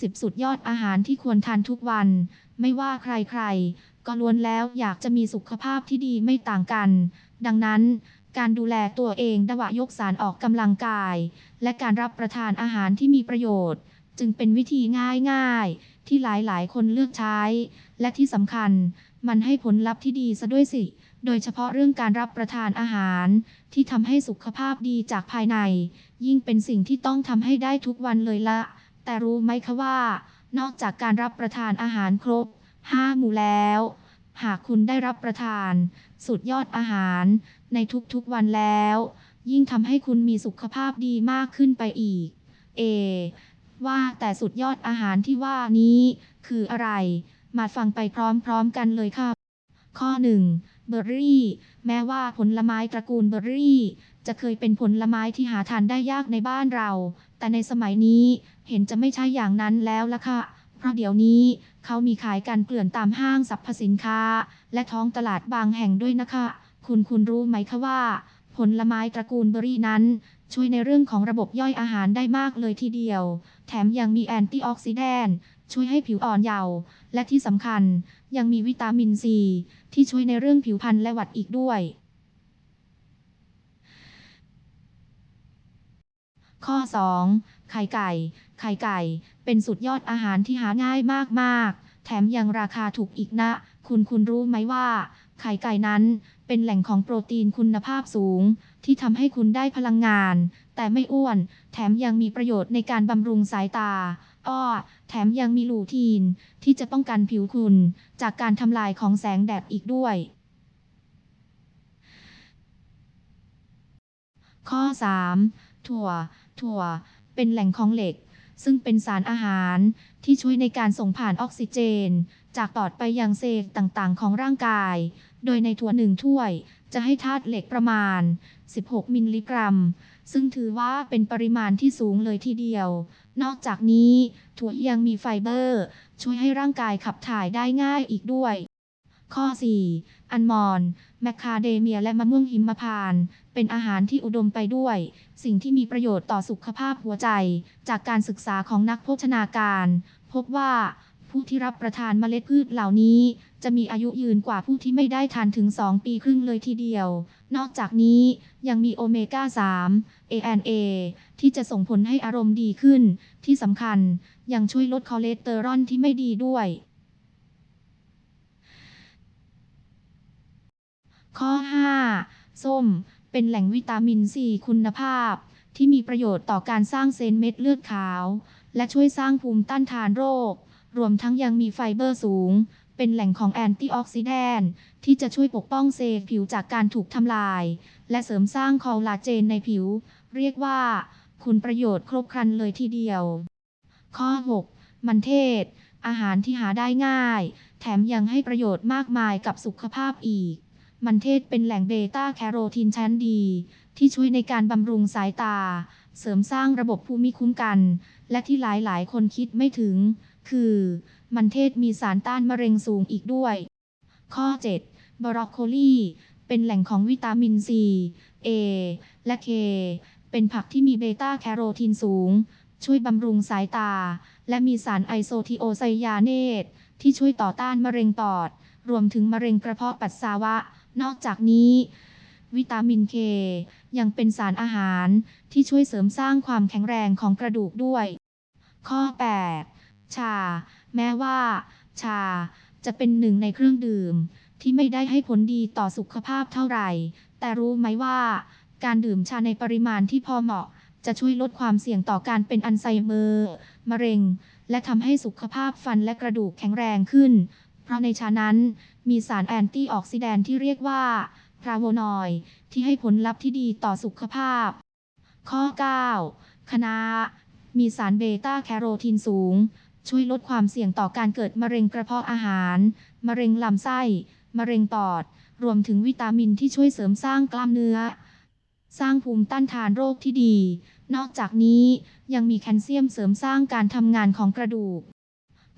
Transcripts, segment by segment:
10 สุดยอดอาหารที่ควรทานทุกวัน ไม่ว่าใครๆ ก็ล้วนแล้วอยากจะมีสุขภาพที่ดีไม่ต่างกัน ดังนั้น การดูแลตัวเองระหว่ายกสารออกกำลังกาย และการรับประทานอาหารที่มีประโยชน์ จึงเป็นวิธีง่ายๆ ที่หลายๆ คนเลือกใช้ และที่สำคัญ มันให้ผลลัพธ์ที่ดีซะด้วยสิ โดยเฉพาะเรื่องการรับประทานอาหาร ที่ทำให้สุขภาพดีจากภายใน ยิ่งเป็นสิ่งที่ต้องทำให้ได้ทุกวันเลยละ แต่รู้ไหมคะว่า นอกจากการรับประทานอาหารครบ 5 หมู่แล้ว หากคุณได้รับประทาน สุดยอดอาหารในทุกๆวันแล้ว ยิ่งทำให้คุณมีสุขภาพดีมากขึ้นไปอีก เอ ว่าแต่สุดยอดอาหารที่ว่านี้ คืออะไร มาฟังไปพร้อมๆกันเลยค่ะข้อ 1. เบอร์รี่ แม้ว่าผลไม้ตระกูลเบอร์รี่ จะเคยเป็นผลไม้ที่หาทานได้ยากในบ้านเรา แต่ในสมัยนี้ เห็นจะไม่ใช่อย่างนั้นแล้วล่ะค่ะ เพราะเดี๋ยวนี้เขามีขายกันเกลื่อนตามห้างสรรพสินค้า และท้องตลาดบางแห่งด้วยนะคะ คุณคุณรู้ไหมคะว่า ผลไม้ตระกูลเบอร์รี่นั้น ช่วยในเรื่องของระบบย่อยอาหารได้มากเลยทีเดียว แถมยังมีแอนตี้ออกซิแดนต์ช่วยให้ผิวอ่อนเยาว์และที่สำคัญยังมีวิตามินซีที่ช่วยในเรื่องผิวพรรณและหวัดอีกด้วย ข้อ 2. ไข่ไก่ ไข่ไก่ เป็นสุดยอดอาหารที่หาง่ายมากๆ แถมยังราคาถูกอีกนะ คุณคุณรู้ไหมว่า ไข่ไก่นั้น เป็นแหล่งของโปรตีนคุณภาพสูง ที่ทำให้คุณได้พลังงาน แต่ไม่อ้วน แถมยังมีประโยชน์ในการบำรุงสายตา อ้อ แถมยังมีลูทีน ที่จะป้องกันผิวคุณ จากการทำลายของแสงแดดอีกด้วยข้อ 3. ถั่ว ถั่ว เป็นแหล่งของเหล็ก ซึ่งเป็นสารอาหารที่ช่วยในการส่งผ่านออกซิเจน จากปอดไปยังเซลล์ต่างๆ ของร่างกาย โดยในถั่วหนึ่งถ้วย จะให้ธาตุเหล็กประมาณ 16 มิลลิกรัม ซึ่งถือว่าเป็นปริมาณที่สูงเลยทีเดียว นอกจากนี้ ถั่วยังมีไฟเบอร์ ช่วยให้ร่างกายขับถ่ายได้ง่ายอีกด้วย ข้อ 4. อัลมอนด์แมคคาเดเมียและมะม่วงหิมพานต์เป็นอาหารที่อุดมไปด้วย สิ่งที่มีประโยชน์ต่อสุขภาพหัวใจ จากการศึกษาของนักโภชนาการ พบว่าผู้ที่รับประทานเมล็ดพืชเหล่านี้ จะมีอายุยืนกว่าผู้ที่ไม่ได้ทานถึง 2 ปีครึ่งเลยทีเดียว นอกจากนี้ยังมีโอเมก้า 3 ANA ที่จะส่งผลให้อารมณ์ดีขึ้น ที่สำคัญยังช่วยลดคอเลสเตอรอลที่ไม่ดีด้วย ข้อ 5. ส้ม เป็นแหล่งวิตามินซีคุณภาพ ที่มีประโยชน์ต่อการสร้างเซลล์เม็ดเลือดขาว และช่วยสร้างภูมิต้านทานโรค รวมทั้งยังมีไฟเบอร์สูง เป็นแหล่งของแอนตี้ออกซิแดนต์ที่จะช่วยปกป้องเซลล์ผิวจากการถูกทำลาย และเสริมสร้างคอลลาเจนในผิว เรียกว่า คุณประโยชน์ครบครันเลยทีเดียว ข้อ 6. มันเทศ อาหารที่หาได้ง่าย แถมยังให้ประโยชน์มากมายกับสุขภาพอีก มันเทศเป็นแหล่งเบต้าแคโรทีนชั้นดี ที่ช่วยในการบำรุงสายตา เสริมสร้างระบบภูมิคุ้มกัน และที่หลายๆ คนคิดไม่ถึง คือ มันเทศมีสารต้านมะเร็งสูงอีกด้วย ข้อ 7. บรอกโคลีเป็นแหล่งของวิตามินซี A และ K เป็นผักที่มีเบต้าแคโรทีนสูง ช่วยบำรุงสายตา และมีสารไอโซทิโอไซยาเนตที่ช่วยต่อต้านมะเร็งปอด รวมถึงมะเร็งกระเพาะปัสสาวะ นอกจากนี้วิตามินเคยังเป็นสารอาหารที่ช่วยเสริมสร้างความแข็งแรงของกระดูกด้วย ข้อ 8 ชา แม้ว่า ชาจะเป็นหนึ่งในเครื่องดื่ม ที่ไม่ได้ให้ผลดีต่อสุขภาพเท่าไหร่ แต่รู้ไหมว่า การดื่มชาในปริมาณที่พอเหมาะ จะช่วยลดความเสี่ยงต่อการเป็นอัลไซเมอร์ มะเร็ง และทำให้สุขภาพฟันและกระดูกแข็งแรงขึ้น เพราะในชานั้น มีสารแอนตี้ออกซิแดนที่เรียกว่าพลาโวนอยด์ที่ให้ผลลัพธ์ที่ดีต่อสุขภาพ ข้อ 9คะน้ามีสารเบต้าแคโรทีนสูง ช่วยลดความเสี่ยงต่อการเกิดมะเร็งกระเพาะอาหาร มะเร็งลำไส้ มะเร็งปอด รวมถึงวิตามินที่ช่วยเสริมสร้างกล้ามเนื้อ สร้างภูมิต้านทานโรคที่ดี นอกจากนี้ยังมีแคลเซียมเสริมสร้างการทำงานของกระดูก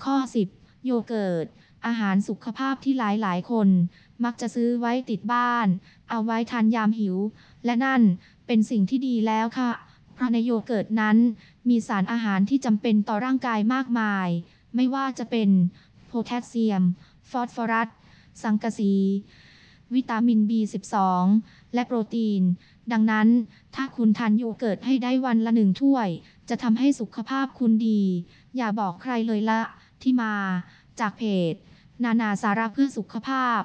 ข้อ 10 โยเกิร์ต อาหารสุขภาพที่หลายๆคน มักจะซื้อไว้ติดบ้าน เอาไว้ทานยามหิว และนั่นเป็นสิ่งที่ดีแล้วค่ะ เพราะในโยเกิร์ตนั้น มีสารอาหารที่จำเป็นต่อร่างกายมากมาย ไม่ว่าจะเป็นโพแทสเซียม ฟอสฟอรัส สังกะสี วิตามิน B12 และโปรตีน ดังนั้น ถ้าคุณทานโยเกิร์ตให้ได้วันละหนึ่งถ้วย จะทำให้สุขภาพคุณดี อย่าบอกใครเลยละ ที่มาจากเพจ นานาสาระเพื่อสุขภาพ